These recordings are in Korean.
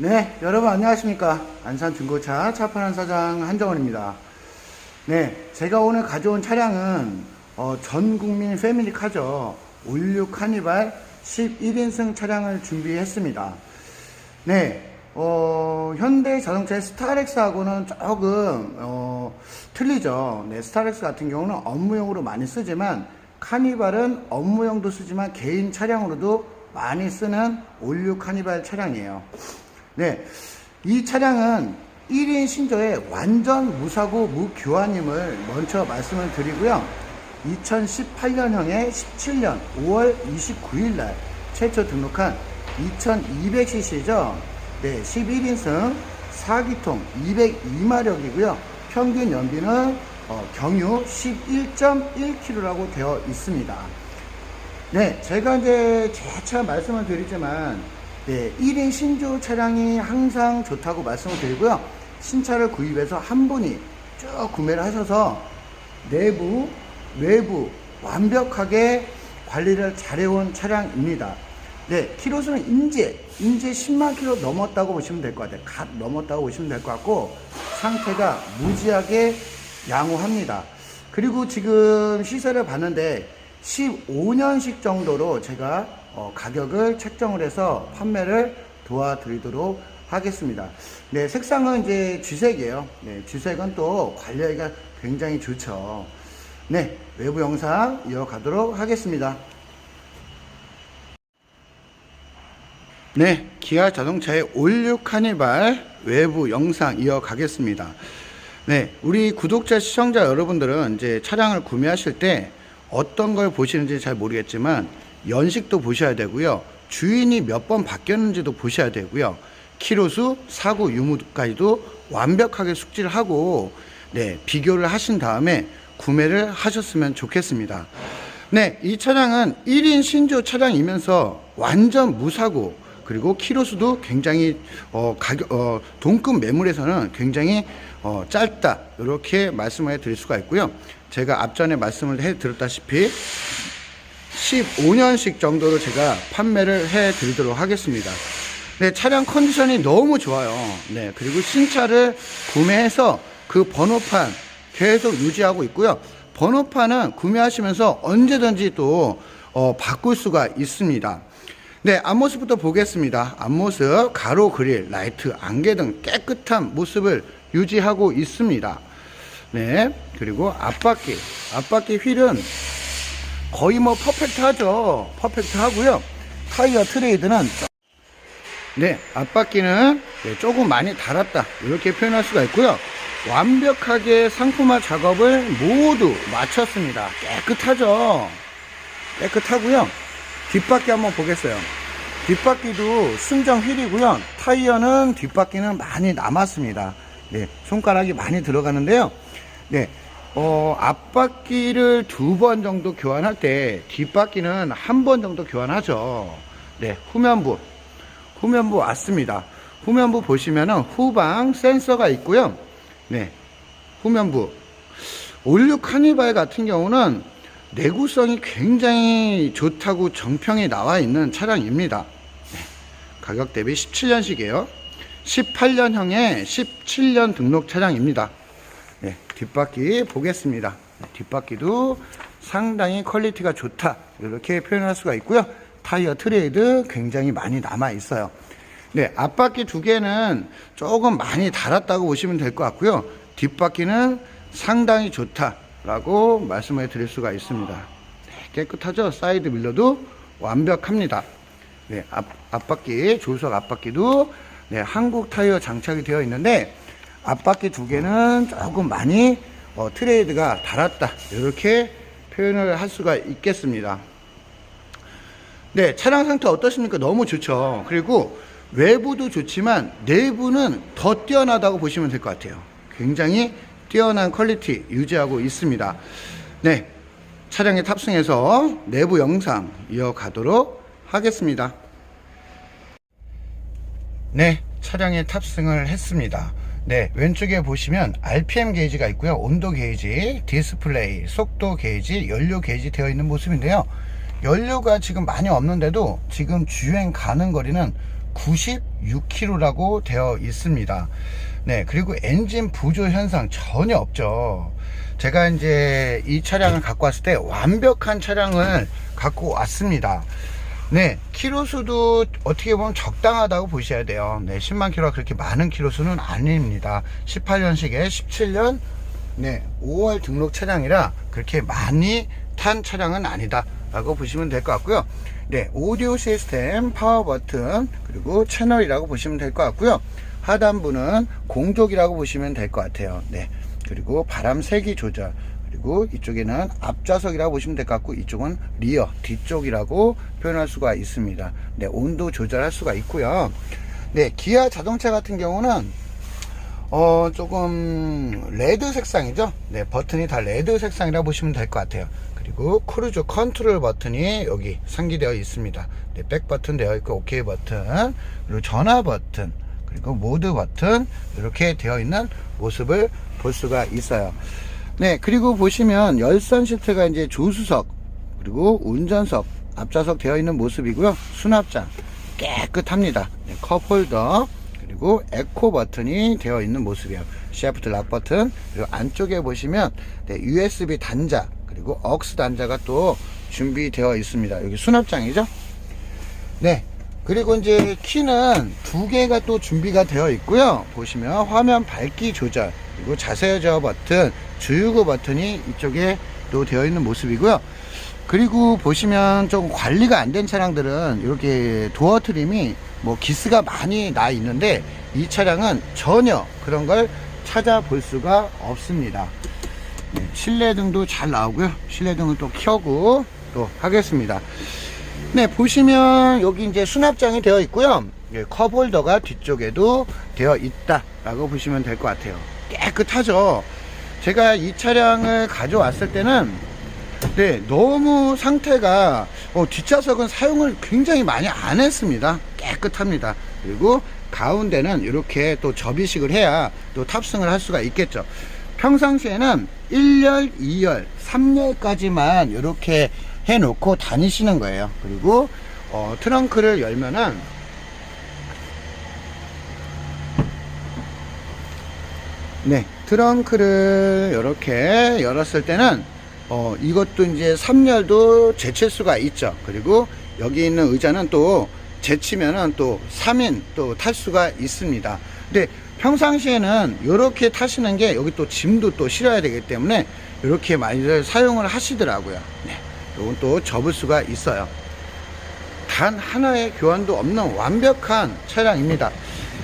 네, 여러분 안녕하십니까. 안산 중고차 차파는 사장 한정원입니다. 네, 제가 오늘 가져온 차량은 어, 전 국민 패밀리 카죠. 올류 카니발 11인승 차량을 준비했습니다. 네, 어, 현대 자동차의 스타렉스하고는 조금 어, 틀리죠. 네, 스타렉스 같은 경우는 업무용으로 많이 쓰지만 카니발은 업무용도 쓰지만 개인 차량으로도 많이 쓰는 올류 카니발 차량이에요. 네, 이 차량은 1인 신조의 완전 무사고 무교환임을 먼저 말씀을 드리고요. 2018년형의 17년 5월 29일 날 최초 등록한 2200cc죠. 네, 11인승 4기통 202마력이고요. 평균 연비는 어, 경유 11.1km라고 되어 있습니다. 네, 제가 이제 재차 말씀을 드리지만, 네, 1인 신조 차량이 항상 좋다고 말씀을 드리고요. 신차를 구입해서 한 분이 쭉 구매를 하셔서 내부, 외부 완벽하게 관리를 잘해온 차량입니다. 네, 키로수는 인제, 인제 10만 킬로 넘었다고 보시면 될 것 같아요. 갓 넘었다고 보시면 될 것 같고, 상태가 무지하게 양호합니다. 그리고 지금 시세를 봤는데, 15년식 정도로 제가 어, 가격을 책정을 해서 판매를 도와드리도록 하겠습니다. 네, 색상은 이제 쥐색이에요. 네, 쥐색은 또 관리하기가 굉장히 좋죠. 네, 외부 영상 이어가도록 하겠습니다. 네, 기아 자동차의 올류 카니발 외부 영상 이어가겠습니다. 네, 우리 구독자 시청자 여러분들은 이제 차량을 구매하실 때 어떤 걸 보시는지 잘 모르겠지만 연식도 보셔야 되고요. 주인이 몇 번 바뀌었는지도 보셔야 되고요. 키로수, 사고 유무까지도 완벽하게 숙지를 하고 네, 비교를 하신 다음에 구매를 하셨으면 좋겠습니다. 네, 이 차량은 1인 신조 차량이면서 완전 무사고 그리고 키로수도 굉장히 어, 가격 어, 동급 매물에서는 굉장히 어, 짧다 이렇게 말씀을 드릴 수가 있고요. 제가 앞전에 말씀을 해 드렸다시피 15년씩 정도로 제가 판매를 해 드리도록 하겠습니다. 네, 차량 컨디션이 너무 좋아요. 네, 그리고 신차를 구매해서 그 번호판 계속 유지하고 있고요. 번호판은 구매하시면서 언제든지 또 어, 바꿀 수가 있습니다. 네, 앞모습부터 보겠습니다. 앞모습, 가로 그릴, 라이트, 안개 등 깨끗한 모습을 유지하고 있습니다. 네, 그리고 앞바퀴, 앞바퀴 휠은 거의 뭐 퍼펙트 하죠. 퍼펙트 하고요. 타이어 트레이드는 네, 앞바퀴는 네, 조금 많이 달았다. 이렇게 표현할 수가 있고요. 완벽하게 상품화 작업을 모두 마쳤습니다. 깨끗하죠. 깨끗하고요. 뒷바퀴 한번 보겠어요. 뒷바퀴도 순정 휠이고요. 타이어는 뒷바퀴는 많이 남았습니다. 네, 손가락이 많이 들어가는데요. 네, 어, 앞바퀴를 두 번 정도 교환할 때 뒷바퀴는 한 번 정도 교환하죠. 네, 후면부. 후면부 왔습니다. 후면부 보시면은 후방 센서가 있고요. 네, 후면부. 올류 카니발 같은 경우는 내구성이 굉장히 좋다고 정평이 나와 있는 차량입니다. 네, 가격 대비 17년식이에요. 18년형의 17년 등록 차량입니다. 네, 뒷바퀴 보겠습니다. 네, 뒷바퀴도 상당히 퀄리티가 좋다. 이렇게 표현할 수가 있고요. 타이어 트레이드 굉장히 많이 남아 있어요. 네, 앞바퀴 두 개는 조금 많이 달았다고 보시면 될 것 같고요. 뒷바퀴는 상당히 좋다라고 말씀을 드릴 수가 있습니다. 네, 깨끗하죠? 사이드 밀러도 완벽합니다. 네, 앞, 앞바퀴, 조수석 앞바퀴도 네, 한국 타이어 장착이 되어 있는데 앞바퀴 두 개는 조금 많이 어, 트레이드가 달았다. 이렇게 표현을 할 수가 있겠습니다. 네, 차량 상태 어떠십니까? 너무 좋죠. 그리고 외부도 좋지만 내부는 더 뛰어나다고 보시면 될 것 같아요. 굉장히 뛰어난 퀄리티 유지하고 있습니다. 네, 차량에 탑승해서 내부 영상 이어가도록 하겠습니다. 네, 차량에 탑승을 했습니다. 네, 왼쪽에 보시면 RPM 게이지가 있고요. 온도 게이지, 디스플레이, 속도 게이지, 연료 게이지 되어 있는 모습인데요. 연료가 지금 많이 없는데도 지금 주행 가는 거리는 96km라고 되어 있습니다. 네, 그리고 엔진 부조 현상 전혀 없죠. 제가 이제 이 차량을 갖고 왔을 때 완벽한 차량을 갖고 왔습니다. 네, 키로수도 어떻게 보면 적당하다고 보셔야 돼요. 네, 10만 킬로가 그렇게 많은 키로수는 아닙니다. 18년식에 17년 네, 5월 등록 차량이라 그렇게 많이 탄 차량은 아니다. 라고 보시면 될 것 같고요. 네, 오디오 시스템, 파워 버튼, 그리고 채널이라고 보시면 될 것 같고요. 하단부는 공조기라고 보시면 될 것 같아요. 네, 그리고 바람 세기 조절, 그리고 이쪽에는 앞좌석이라고 보시면 될 것 같고, 이쪽은 리어, 뒤쪽이라고 표현할 수가 있습니다. 네, 온도 조절할 수가 있고요. 네, 기아 자동차 같은 경우는 어, 조금, 레드 색상이죠? 네, 버튼이 다 레드 색상이라 보시면 될 것 같아요. 그리고 크루즈 컨트롤 버튼이 여기 상기되어 있습니다. 네, 백 버튼 되어 있고, OK 버튼, 그리고 전화 버튼, 그리고 모드 버튼, 이렇게 되어 있는 모습을 볼 수가 있어요. 네, 그리고 보시면 열선 시트가 이제 조수석, 그리고 운전석, 앞좌석 되어 있는 모습이고요. 수납장, 깨끗합니다. 네, 컵홀더, 그리고 에코 버튼이 되어 있는 모습이에요. 시프트 락 버튼 그리고 안쪽에 보시면 네, USB 단자 그리고 억스 단자가 또 준비되어 있습니다. 여기 수납장이죠. 네. 그리고 이제 키는 두 개가 또 준비가 되어 있고요. 보시면 화면 밝기 조절 그리고 자세 제어 버튼, 주유구 버튼이 이쪽에 또 되어 있는 모습이고요. 그리고 보시면 좀 관리가 안 된 차량들은 이렇게 도어 트림이 뭐 기스가 많이 나 있는데 이 차량은 전혀 그런 걸 찾아볼 수가 없습니다. 네, 실내등도 잘 나오고요. 실내등을 또 켜고 또 하겠습니다. 네, 보시면 여기 이제 수납장이 되어 있고요. 예, 컵홀더가 뒤쪽에도 되어 있다라고 보시면 될 것 같아요. 깨끗하죠. 제가 이 차량을 가져왔을 때는 네, 너무 상태가 어, 뒷좌석은 사용을 굉장히 많이 안 했습니다. 깨끗합니다. 그리고 가운데는 이렇게 또 접이식을 해야 또 탑승을 할 수가 있겠죠. 평상시에는 1열, 2열, 3열까지만 이렇게 해 놓고 다니시는 거예요. 그리고 어, 트렁크를 열면은 네, 트렁크를 이렇게 열었을 때는 어, 이것도 이제 3열도 제칠 수가 있죠. 그리고 여기 있는 의자는 또 제치면은 또 3인 또 탈 수가 있습니다. 근데 평상시에는 이렇게 타시는 게 여기 또 짐도 또 실어야 되기 때문에 이렇게 많이들 사용을 하시더라고요. 네. 이건 또 접을 수가 있어요. 단 하나의 교환도 없는 완벽한 차량입니다.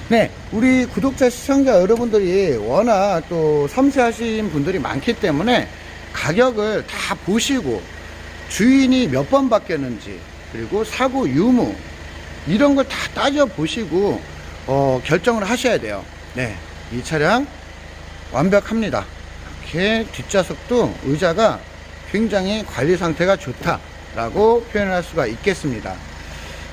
네, 우리 구독자 시청자 여러분들이 워낙 또 섬세하신 분들이 많기 때문에 가격을 다 보시고 주인이 몇 번 바뀌었는지 그리고 사고 유무 이런 걸 다 따져 보시고 어, 결정을 하셔야 돼요. 네, 이 차량 완벽합니다. 이렇게 뒷좌석도 의자가 굉장히 관리 상태가 좋다라고 표현할 수가 있겠습니다.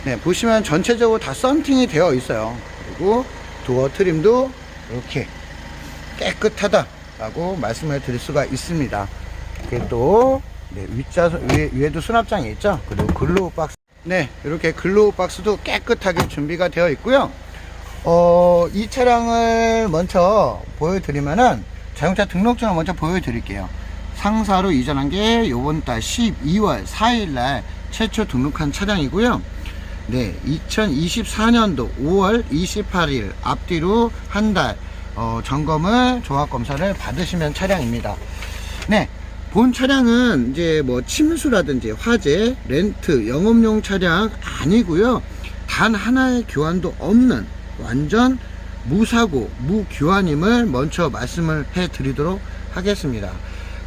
네, 보시면 전체적으로 다 썬팅이 되어 있어요. 그리고 도어 트림도 이렇게 깨끗하다라고 말씀을 드릴 수가 있습니다. 이렇게 또 네, 윗좌석 위에, 위에도 수납장이 있죠. 그리고 글로우 박스 네, 이렇게 글로우 박스도 깨끗하게 준비가 되어 있고요. 어, 이 차량을 먼저 보여드리면은 자동차 등록증을 먼저 보여드릴게요. 상사로 이전한 게 요번 달 12월 4일 날 최초 등록한 차량이고요. 네, 2024년도 5월 28일 앞뒤로 한달 어, 점검을 종합 검사를 받으시면 차량입니다. 네, 본 차량은 이제 뭐 침수라든지 화재, 렌트, 영업용 차량 아니고요. 단 하나의 교환도 없는 완전 무사고 무교환임을 먼저 말씀을 해 드리도록 하겠습니다.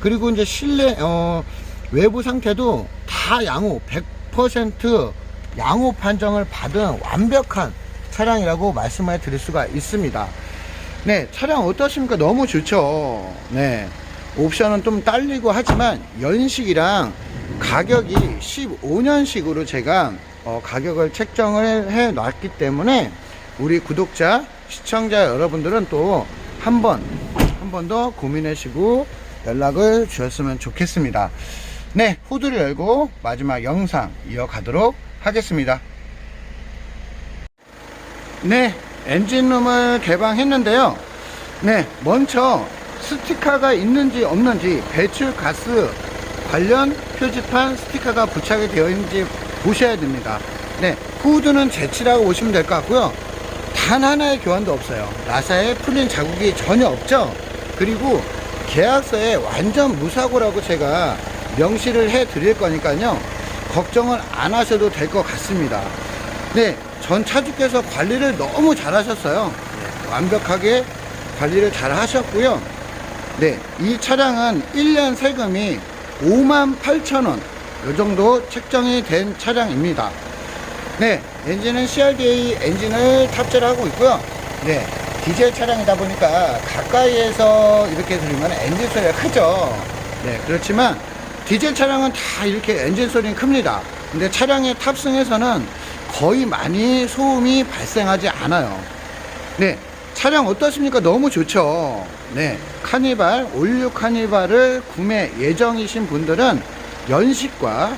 그리고 이제 실내 어, 외부 상태도 다 양호 100% 양호 판정을 받은 완벽한 차량이라고 말씀을 드릴 수가 있습니다. 네, 차량 어떠십니까? 너무 좋죠. 네. 옵션은 좀 딸리고 하지만 연식이랑 가격이 15년식으로 제가 어, 가격을 책정을 해 놨기 때문에 우리 구독자, 시청자 여러분들은 또 한 번, 한 번 더 고민하시고 연락을 주셨으면 좋겠습니다. 네, 후드를 열고 마지막 영상 이어가도록 하겠습니다. 네, 엔진룸을 개방했는데요. 네, 먼저 스티커가 있는지 없는지 배출 가스 관련 표지판 스티커가 부착이 되어 있는지 보셔야 됩니다. 네, 후드는 제치라고 보시면 될 것 같고요. 단 하나의 교환도 없어요. 나사에 풀린 자국이 전혀 없죠. 그리고 계약서에 완전 무사고라고 제가 명시를 해 드릴 거니까요. 걱정을 안 하셔도 될 것 같습니다. 네, 전 차주께서 관리를 너무 잘 하셨어요. 네, 완벽하게 관리를 잘 하셨고요. 네, 이 차량은 1년 세금이 5만 8천 원, 요 정도 책정이 된 차량입니다. 네, 엔진은 CRDA 엔진을 탑재를 하고 있고요. 네, 디젤 차량이다 보니까 가까이에서 이렇게 들으면 엔진 소리가 크죠. 네, 그렇지만 디젤 차량은 다 이렇게 엔진 소리는 큽니다. 근데 차량에 탑승해서는 거의 많이 소음이 발생하지 않아요. 네, 차량 어떻습니까? 너무 좋죠. 네, 카니발, 올류 카니발을 구매 예정이신 분들은 연식과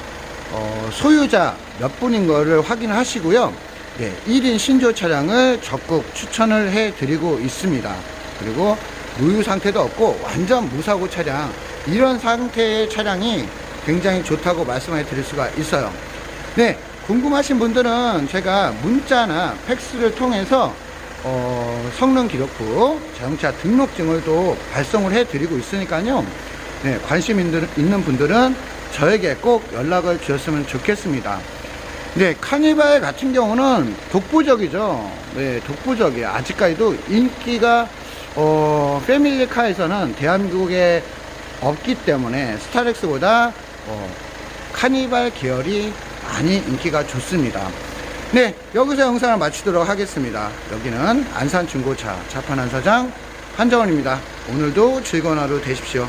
어, 소유자 몇 분인 거를 확인하시고요. 네, 1인 신조 차량을 적극 추천을 해 드리고 있습니다. 그리고 누유 상태도 없고 완전 무사고 차량 이런 상태의 차량이 굉장히 좋다고 말씀해 드릴 수가 있어요. 네, 궁금하신 분들은 제가 문자나 팩스를 통해서 어, 성능 기록부, 자동차 등록증을 또 발송을 해 드리고 있으니까요. 네, 관심 있는 분들은 저에게 꼭 연락을 주셨으면 좋겠습니다. 네, 카니발 같은 경우는 독보적이죠. 네, 독보적이에요. 아직까지도 인기가 어, 패밀리카에서는 대한민국에 없기 때문에 스타렉스보다 어, 카니발 계열이 많이 인기가 좋습니다. 네, 여기서 영상을 마치도록 하겠습니다. 여기는 안산 중고차 자판한 사장 한정원입니다. 오늘도 즐거운 하루 되십시오.